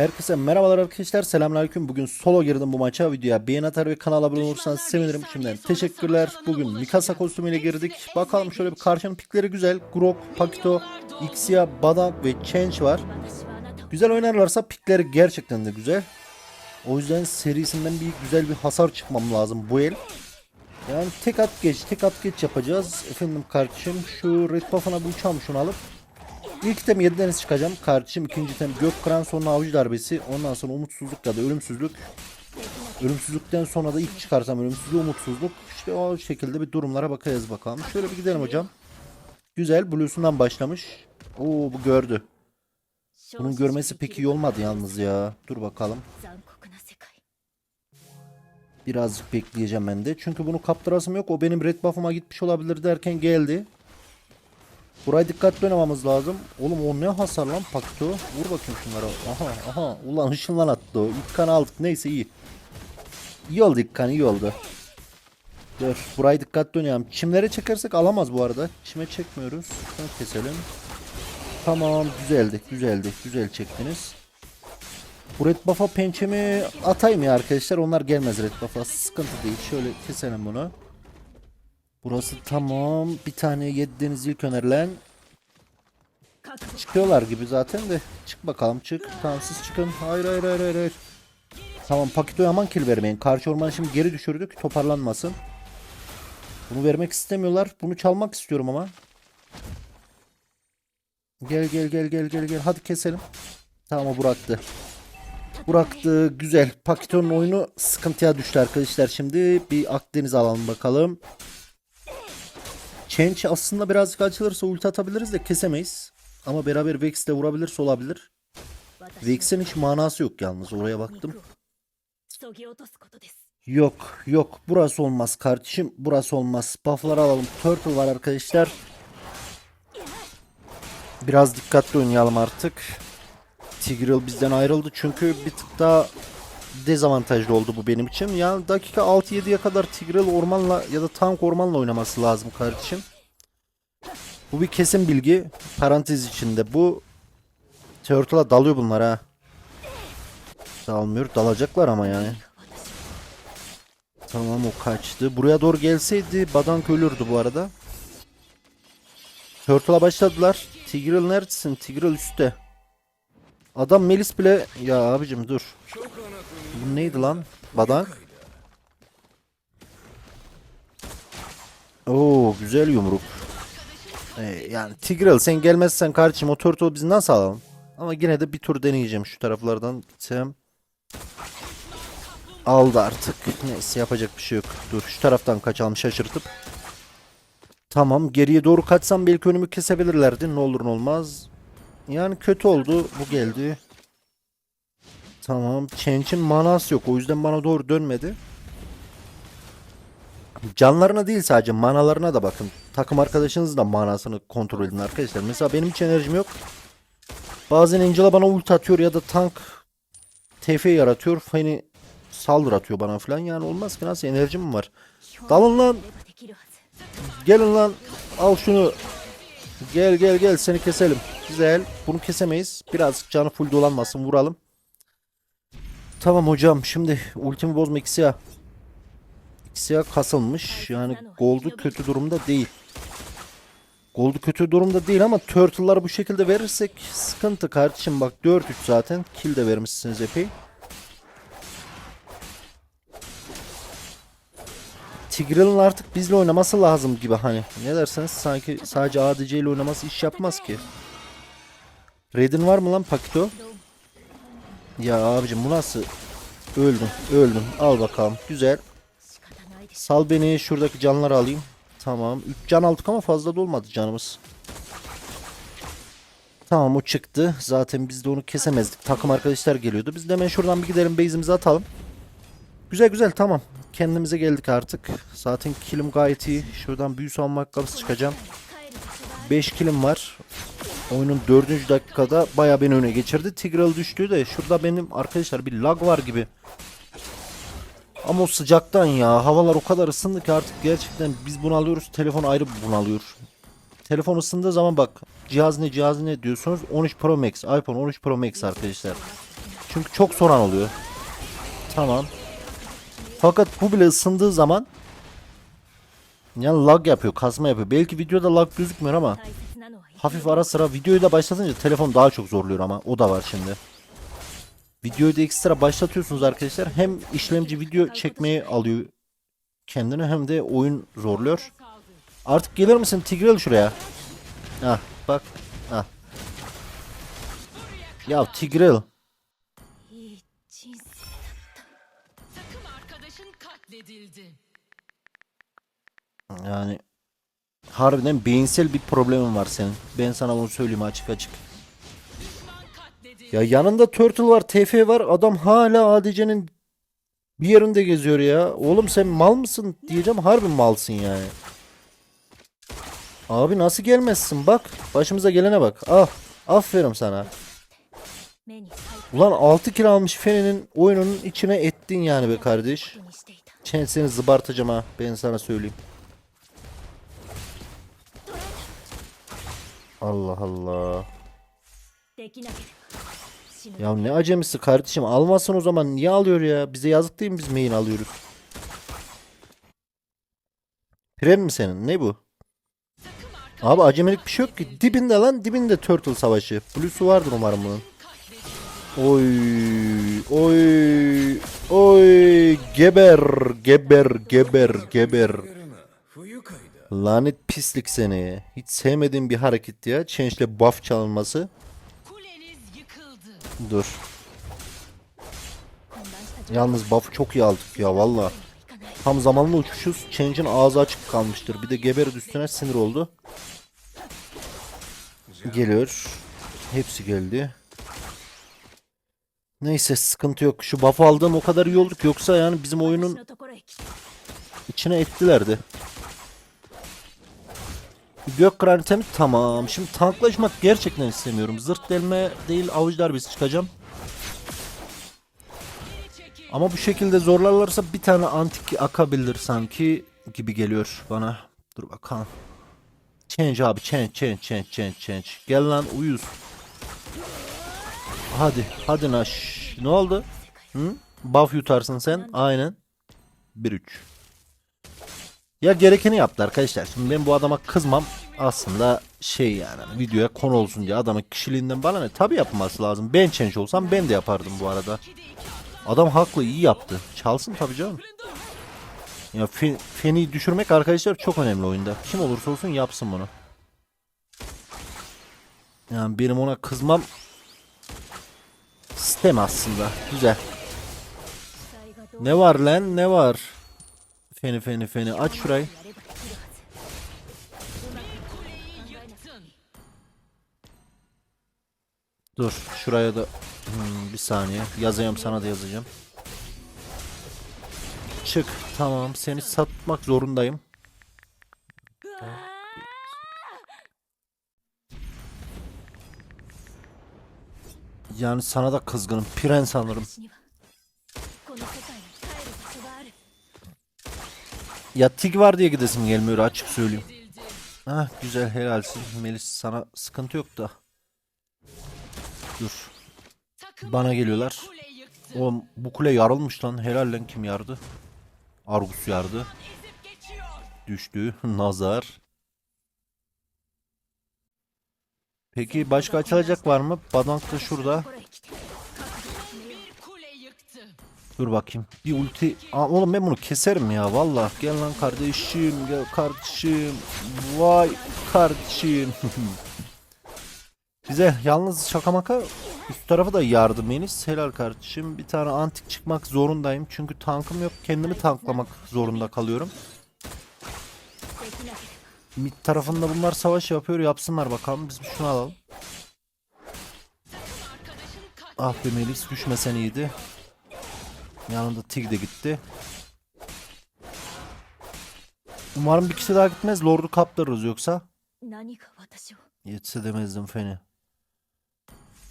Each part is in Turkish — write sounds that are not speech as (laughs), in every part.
Herkese merhabalar arkadaşlar. Selamünaleyküm. Bugün solo girdim bu maça. Videoya beğen atar ve kanala abone olursanız sevinirim. Şimdiden teşekkürler. Bugün Mikasa kostümüyle girdik. Bakalım şöyle bir karşının pikleri güzel. Grok, Pakito, Ixia, Badak ve Change var. Güzel oynarlarsa pikleri gerçekten de güzel. O yüzden serisinden bir güzel bir hasar çıkmam lazım bu el. Yani tek at geç, tek at geç yapacağız. Efendim kardeşim şu red buff'ına bir uçağım şunu alıp İlk item 7 deniz çıkacağım. Kardeşim ikinci item gök kıran sonra avcı darbesi. Ondan sonra umutsuzluk ya da ölümsüzlük. Ölümsüzlükten sonra da ilk çıkarsam ölümsüzlük umutsuzluk. İşte o şekilde bir durumlara bakacağız bakalım. Şöyle bir gidelim hocam. Güzel Blue'sundan başlamış. Oo bu gördü. Bunun görmesi pek iyi olmadı yalnız ya. Dur bakalım. Birazcık bekleyeceğim ben de. Çünkü bunu kaptırasım yok. O benim red buff'ıma gitmiş olabilir derken geldi. Buraya dikkatli oynamamız lazım. Oğlum o ne hasar lan Pakto. Vur bakayım şunlara. Aha aha. Ulan ışınlan attı o. İlk kanı aldık. Neyse iyi. İyi oldu ilk kan iyi oldu. Dur. Burayı dikkatli oynayalım. Çimlere çekersek alamaz bu arada. Çime çekmiyoruz. Şunu keselim. Tamam güzeldi. Güzeldi. Güzel çektiniz. Bu red buff'a pençemi atayım ya arkadaşlar. Onlar gelmez red buff'a. Sıkıntı değil. Şöyle keselim bunu. Burası tamam. Bir tane yediğiniz ilk önerilen. Çıkıyorlar gibi zaten de. Çık bakalım çık. Tamam siz çıkın. Hayır hayır hayır hayır. hayır. Tamam Pakito'ya aman kill vermeyin. Karşı ormanı şimdi geri düşürdük. Toparlanmasın. Bunu vermek istemiyorlar. Bunu çalmak istiyorum ama. Gel gel gel gel gel gel. Hadi keselim. Tamam o bıraktı. Bıraktı. Güzel. Pakito'nun oyunu sıkıntıya düştü arkadaşlar. Şimdi bir Akdeniz alalım bakalım. Change aslında birazcık açılırsa ulti atabiliriz de kesemeyiz. Ama beraber Vex de vurabilirse olabilir. Vex'in hiç manası yok yalnız oraya baktım. Yok yok burası olmaz kardeşim burası olmaz. Buff'ları alalım. Turtle var arkadaşlar. Biraz dikkatli oynayalım artık. Tigreal bizden ayrıldı çünkü bir tık daha dezavantajlı oldu bu benim için. Yani dakika 6-7'ye kadar Tigreal ormanla ya da tank ormanla oynaması lazım kardeşim. Bu bir kesin bilgi. Parantez içinde. Bu Turtle'a dalıyor bunlar ha. Dalmıyor. Dalacaklar ama yani. Tamam o kaçtı. Buraya doğru gelseydi Badank ölürdü bu arada. Turtle'a başladılar. Tigreal neredesin? Tigreal üstte. Adam Melis bile... Ya abicim dur. Bu neydi lan? Badank. Oo güzel yumruk. Ee, yani Tigreal sen gelmezsen kardeşim o turtle biz nasıl alalım? Ama yine de bir tur deneyeceğim şu taraflardan gitsem. Aldı artık. Neyse yapacak bir şey yok. Dur şu taraftan kaçalım şaşırtıp. Tamam geriye doğru kaçsam belki önümü kesebilirlerdi. Ne olur ne olmaz. Yani kötü oldu. Bu geldi. Tamam. Change'in manası yok. O yüzden bana doğru dönmedi. Canlarına değil sadece manalarına da bakın. Takım arkadaşınız da manasını kontrol edin arkadaşlar. Mesela benim hiç enerjim yok. Bazen Angela bana ult atıyor ya da tank TF yaratıyor. Hani saldır atıyor bana falan. Yani olmaz ki nasıl enerjim var? Dalın lan. Gelin lan. Al şunu. Gel gel gel seni keselim. Güzel. Bunu kesemeyiz. Birazcık canı full dolanmasın vuralım. Tamam hocam şimdi ultimi bozma Xia. Xia kasılmış. Yani Gold'u kötü durumda değil. Gold'u kötü durumda değil ama Turtle'ları bu şekilde verirsek sıkıntı kardeşim. Bak 4-3 zaten. Kill de vermişsiniz epey. Tigreal'ın artık bizle oynaması lazım gibi hani. Ne derseniz sanki sadece ADC ile oynaması iş yapmaz ki. Raid'in var mı lan Pakito? Ya abicim bu nasıl? Öldüm, öldüm. Al bakalım. Güzel. Sal beni şuradaki canları alayım. Tamam. 3 can aldık ama fazla da olmadı canımız. Tamam o çıktı. Zaten biz de onu kesemezdik. Takım arkadaşlar geliyordu. Biz de hemen şuradan bir gidelim base'imizi atalım. Güzel güzel tamam. Kendimize geldik artık. Zaten kilim gayet iyi. Şuradan büyü savunma ayakkabısı çıkacağım. 5 kilim var oyunun dördüncü dakikada baya beni öne geçirdi. Tigreal düştü de şurada benim arkadaşlar bir lag var gibi. Ama o sıcaktan ya havalar o kadar ısındı ki artık gerçekten biz bunalıyoruz telefon ayrı bunalıyor. Telefon ısındığı zaman bak cihaz ne cihaz ne diyorsunuz 13 Pro Max iPhone 13 Pro Max arkadaşlar. Çünkü çok soran oluyor. Tamam. Fakat bu bile ısındığı zaman yani lag yapıyor kasma yapıyor. Belki videoda lag gözükmüyor ama hafif ara sıra videoyu da başlatınca telefon daha çok zorluyor ama o da var şimdi. Videoyu da ekstra başlatıyorsunuz arkadaşlar. Hem işlemci video çekmeyi alıyor kendini hem de oyun zorluyor. Artık gelir misin Tigrel şuraya? Ah bak. Ah. Ya Tigrel. Yani Harbiden beyinsel bir problemin var senin. Ben sana bunu söyleyeyim açık açık. Ya yanında Turtle var, TF var. Adam hala ADC'nin bir yerinde geziyor ya. Oğlum sen mal mısın diyeceğim. Harbi malsın yani. Abi nasıl gelmezsin bak. Başımıza gelene bak. Ah. Aferin sana. Ulan 6 kill almış Fen'in oyununun içine ettin yani be kardeş. Çensini zıbartacağım ha. Ben sana söyleyeyim. Allah Allah. Ya ne acemisi kardeşim almasın o zaman niye alıyor ya? Bize yazık değil mi biz main alıyoruz? Prem mi senin? Ne bu? Abi acemilik bir şey yok ki. Dibinde lan dibinde Turtle Savaşı. Blue'su vardır umarım bunun. Oy oy oy geber geber geber geber. Lanet pislik seni. Hiç sevmediğim bir hareket ya. Change'le buff çalınması. Dur. Yalnız buff çok iyi aldık ya valla. Tam zamanlı uçuşuz. Change'in ağzı açık kalmıştır. Bir de geberit üstüne sinir oldu. Geliyor. Hepsi geldi. Neyse sıkıntı yok. Şu buff aldığım o kadar iyi olduk. Yoksa yani bizim oyunun içine ettilerdi. Gök kraliçemiz tamam. Şimdi tanklaşmak gerçekten istemiyorum. Zırt delme değil avuç darbesi çıkacağım. Ama bu şekilde zorlarlarsa bir tane antik akabilir sanki gibi geliyor bana. Dur bakalım. Change abi change change change change change. Gel lan uyuz. Hadi hadi naş. Ne oldu? Hı? Buff yutarsın sen. Aynen. 1-3. Ya gerekeni yaptı arkadaşlar. Şimdi ben bu adama kızmam aslında şey yani hani videoya konu olsun diye adamın kişiliğinden bana ne? Hani tabi yapılması lazım. Ben change olsam ben de yapardım bu arada. Adam haklı iyi yaptı. Çalsın tabi canım. Ya feni düşürmek arkadaşlar çok önemli oyunda. Kim olursa olsun yapsın bunu. Yani benim ona kızmam sistem aslında. Güzel. Ne var lan ne var? Feni feni feni aç şurayı. Dur şuraya da hmm, bir saniye yazayım sana da yazacağım. Çık tamam seni satmak zorundayım. Yani sana da kızgınım prens sanırım. Ya Tig var diye gidesim gelmiyor açık söyleyeyim. Ah güzel helalsin. Melis sana sıkıntı yok da. Dur. Bana geliyorlar. Oğlum bu kule yarılmış lan. Helal lan kim yardı? Argus yardı. Düştü. (laughs) Nazar. Peki başka açılacak var mı? Badank da şurada. Dur bakayım. Bir ulti. Aa, oğlum ben bunu keserim ya valla. Gel lan kardeşim. Gel kardeşim. Vay kardeşim. (laughs) Bize yalnız şaka maka üst tarafı da yardım eniz. Helal kardeşim. Bir tane antik çıkmak zorundayım. Çünkü tankım yok. Kendimi tanklamak zorunda kalıyorum. Mid tarafında bunlar savaş yapıyor. Yapsınlar bakalım. Biz şunu alalım. Ah be Melis düşmesen iyiydi. Yanında Tig de gitti. Umarım bir kişi daha gitmez. Lord'u kaplarız yoksa. Yetse demezdim Feni.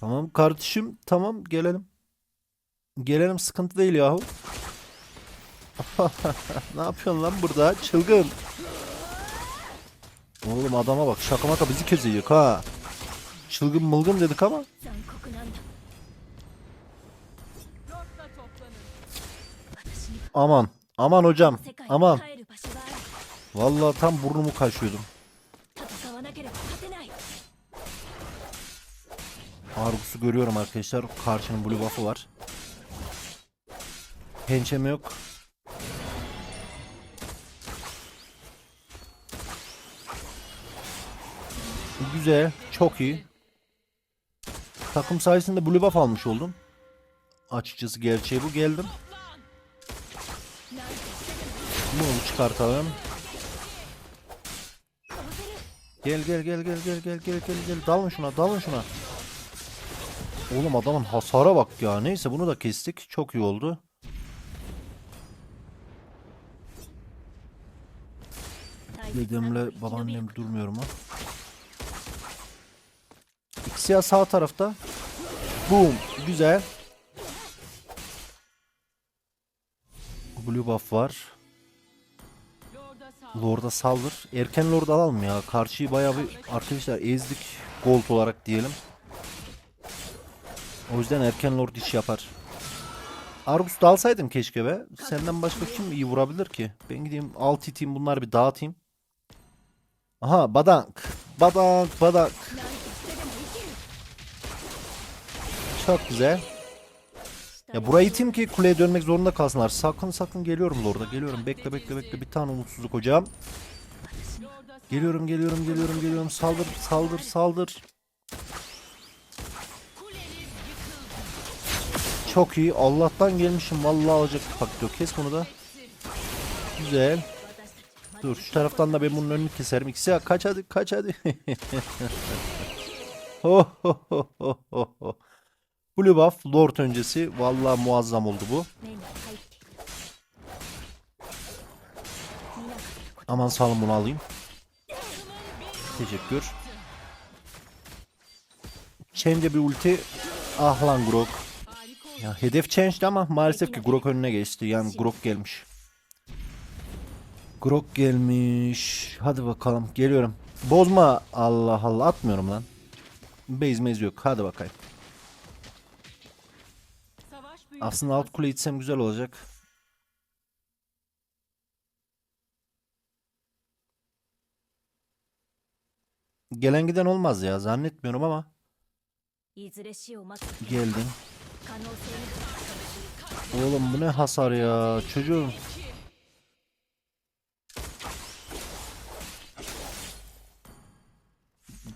Tamam kardeşim. Tamam gelelim. Gelelim sıkıntı değil yahu. (laughs) ne yapıyorsun lan burada? Çılgın. Oğlum adama bak şaka maka bizi kezeyik ha. Çılgın mılgın dedik ama aman. Aman hocam. Aman. Vallahi tam burnumu kaşıyordum. Argus'u görüyorum arkadaşlar. Karşının blue buff'ı var. Pençem yok. Güzel. Çok iyi. Takım sayesinde blue buff almış oldum. Açıkçası gerçeği bu. Geldim. Bunu çıkartalım. Gel gel gel gel gel gel gel gel gel dalın şuna dalın şuna. Oğlum adamın hasara bak ya. Neyse bunu da kestik. Çok iyi oldu. Dedemle babaannem durmuyor mu? İkisi ya sağ tarafta. Boom. Güzel. Blue buff var. Lorda saldır. Erken Lord alalım ya. Karşıyı bayağı bir arkadaşlar ezdik. Gold olarak diyelim. O yüzden erken Lord iş yapar. Argus da alsaydım keşke be. Senden başka kim iyi vurabilir ki? Ben gideyim alt iteyim bunları bir dağıtayım. Aha badank. Badank badank. Çok güzel. Ya burayı iteyim ki kuleye dönmek zorunda kalsınlar. Sakın sakın geliyorum Lord'a. Geliyorum. Bekle bekle bekle. Bir tane umutsuzluk hocam. Geliyorum geliyorum geliyorum geliyorum. Saldır saldır saldır. Çok iyi. Allah'tan gelmişim. Vallahi alacak fakto. Kes bunu da. Güzel. Dur şu taraftan da ben bunun önünü keserim. İkisi kaç hadi kaç hadi. (laughs) ho, ho, ho, ho, ho. Blue buff Lord öncesi. Valla muazzam oldu bu. Aman salın bunu alayım. Teşekkür. Change'de bir ulti. Ah lan Grok. Ya hedef change'di ama maalesef ki Grok önüne geçti. Yani Grok gelmiş. Grok gelmiş. Hadi bakalım geliyorum. Bozma Allah Allah atmıyorum lan. Base yok. Hadi bakayım. Aslında alt kule içsem güzel olacak. Gelen giden olmaz ya zannetmiyorum ama. Geldim. Oğlum bu ne hasar ya çocuğum.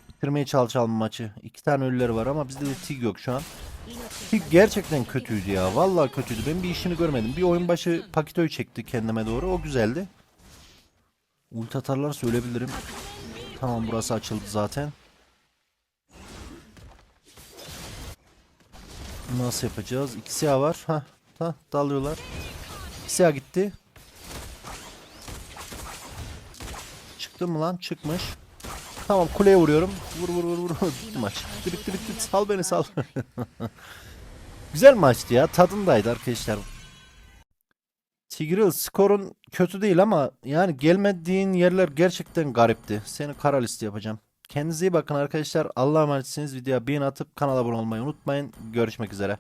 Bitirmeye çalışalım maçı. İki tane ölüleri var ama bizde de Tig yok şu an. 命 Tig gerçekten kötüydü ya. Vallahi kötüydü. Ben bir işini görmedim. Bir oyun başı Pakito'yu çekti kendime doğru. O güzeldi. Ulti atarlar söyleyebilirim. Tamam burası açıldı zaten. Nasıl yapacağız? İki siyah var. Ha, ha dalıyorlar. İki siyah gitti. Çıktı mı lan? Çıkmış. Tamam kuleye vuruyorum. Vur vur vur vur. Bitti maç. Bitti bitti bitti. Sal beni sal. (laughs) Güzel maçtı ya. Tadındaydı arkadaşlar. Tigreal skorun kötü değil ama yani gelmediğin yerler gerçekten garipti. Seni kara liste yapacağım. Kendinize iyi bakın arkadaşlar. Allah'a emanetsiniz. Videoya beğeni atıp kanala abone olmayı unutmayın. Görüşmek üzere.